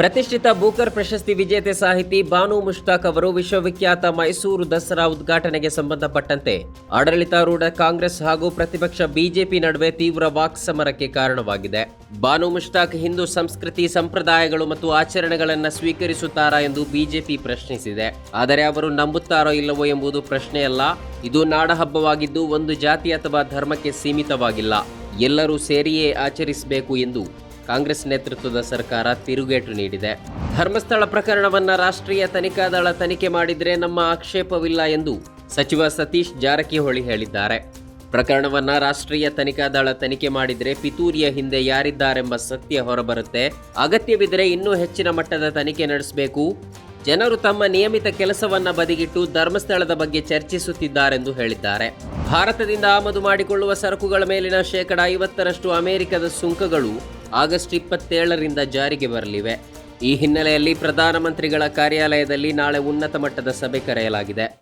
ಪ್ರತಿಷ್ಠಿತ ಬೂಕರ್ ಪ್ರಶಸ್ತಿ ವಿಜೇತೆ ಸಾಹಿತಿ ಬಾನು ಮುಷ್ತಾಕ್ ಅವರು ವಿಶ್ವವಿಖ್ಯಾತ ಮೈಸೂರು ದಸರಾ ಉದ್ಘಾಟನೆಗೆ ಸಂಬಂಧಪಟ್ಟಂತೆ ಆಡಳಿತಾರೂಢ ಕಾಂಗ್ರೆಸ್ ಹಾಗೂ ಪ್ರತಿಪಕ್ಷ ಬಿಜೆಪಿ ನಡುವೆ ತೀವ್ರ ವಾಕ್ಸಮರಕ್ಕೆ ಕಾರಣವಾಗಿದೆ. ಬಾನು ಮುಷ್ತಾಕ್ ಹಿಂದೂ ಸಂಸ್ಕೃತಿ ಸಂಪ್ರದಾಯಗಳು ಮತ್ತು ಆಚರಣೆಗಳನ್ನು ಸ್ವೀಕರಿಸುತ್ತಾರಾ ಎಂದು ಬಿಜೆಪಿ ಪ್ರಶ್ನಿಸಿದೆ. ಆದರೆ ಅವರು ನಂಬುತ್ತಾರೋ ಇಲ್ಲವೋ ಎಂಬುದು ಪ್ರಶ್ನೆಯಲ್ಲ. ಇದು ನಾಡಹಬ್ಬವಾಗಿದ್ದು ಒಂದು ಜಾತಿ ಅಥವಾ ಧರ್ಮಕ್ಕೆ ಸೀಮಿತವಾಗಿಲ್ಲ. ಎಲ್ಲರೂ ಸೇರಿಯೇ ಆಚರಿಸಬೇಕು ಎಂದು ಕಾಂಗ್ರೆಸ್ ನೇತೃತ್ವದ ಸರ್ಕಾರ ತಿರುಗೇಟು ನೀಡಿದೆ. ಧರ್ಮಸ್ಥಳ ಪ್ರಕರಣವನ್ನ ರಾಷ್ಟ್ರೀಯ ತನಿಖಾ ದಳ ತನಿಖೆ ಮಾಡಿದರೆ ನಮ್ಮ ಆಕ್ಷೇಪವಿಲ್ಲ ಎಂದು ಸಚಿವ ಸತೀಶ್ ಜಾರಕಿಹೊಳಿ ಹೇಳಿದ್ದಾರೆ. ಪ್ರಕರಣವನ್ನ ರಾಷ್ಟ್ರೀಯ ತನಿಖಾ ದಳ ತನಿಖೆ ಮಾಡಿದರೆ ಪಿತೂರಿಯ ಹಿಂದೆ ಯಾರಿದ್ದಾರೆಂಬ ಸತ್ಯ ಹೊರಬರುತ್ತೆ. ಅಗತ್ಯವಿದ್ದರೆ ಇನ್ನೂ ಹೆಚ್ಚಿನ ಮಟ್ಟದ ತನಿಖೆ ನಡೆಸಬೇಕು. ಜನರು ತಮ್ಮ ನಿಯಮಿತ ಕೆಲಸವನ್ನ ಬದಿಗಿಟ್ಟು ಧರ್ಮಸ್ಥಳದ ಬಗ್ಗೆ ಚರ್ಚಿಸುತ್ತಿದ್ದಾರೆಂದು ಹೇಳಿದ್ದಾರೆ. ಭಾರತದಿಂದ ಆಮದು ಮಾಡಿಕೊಳ್ಳುವ ಸರಕುಗಳ ಮೇಲಿನ ಶೇಕಡ ಐವತ್ತರಷ್ಟು ಅಮೆರಿಕದ ಸುಂಕಗಳು ಆಗಸ್ಟ್ ಇಪ್ಪತ್ತೇಳರಿಂದ ಜಾರಿಗೆ ಬರಲಿವೆ. ಈ ಹಿನ್ನೆಲೆಯಲ್ಲಿ ಪ್ರಧಾನಮಂತ್ರಿಗಳ ಕಾರ್ಯಾಲಯದಲ್ಲಿ ನಾಳೆ ಉನ್ನತ ಮಟ್ಟದ ಸಭೆ ಕರೆಯಲಾಗಿದೆ.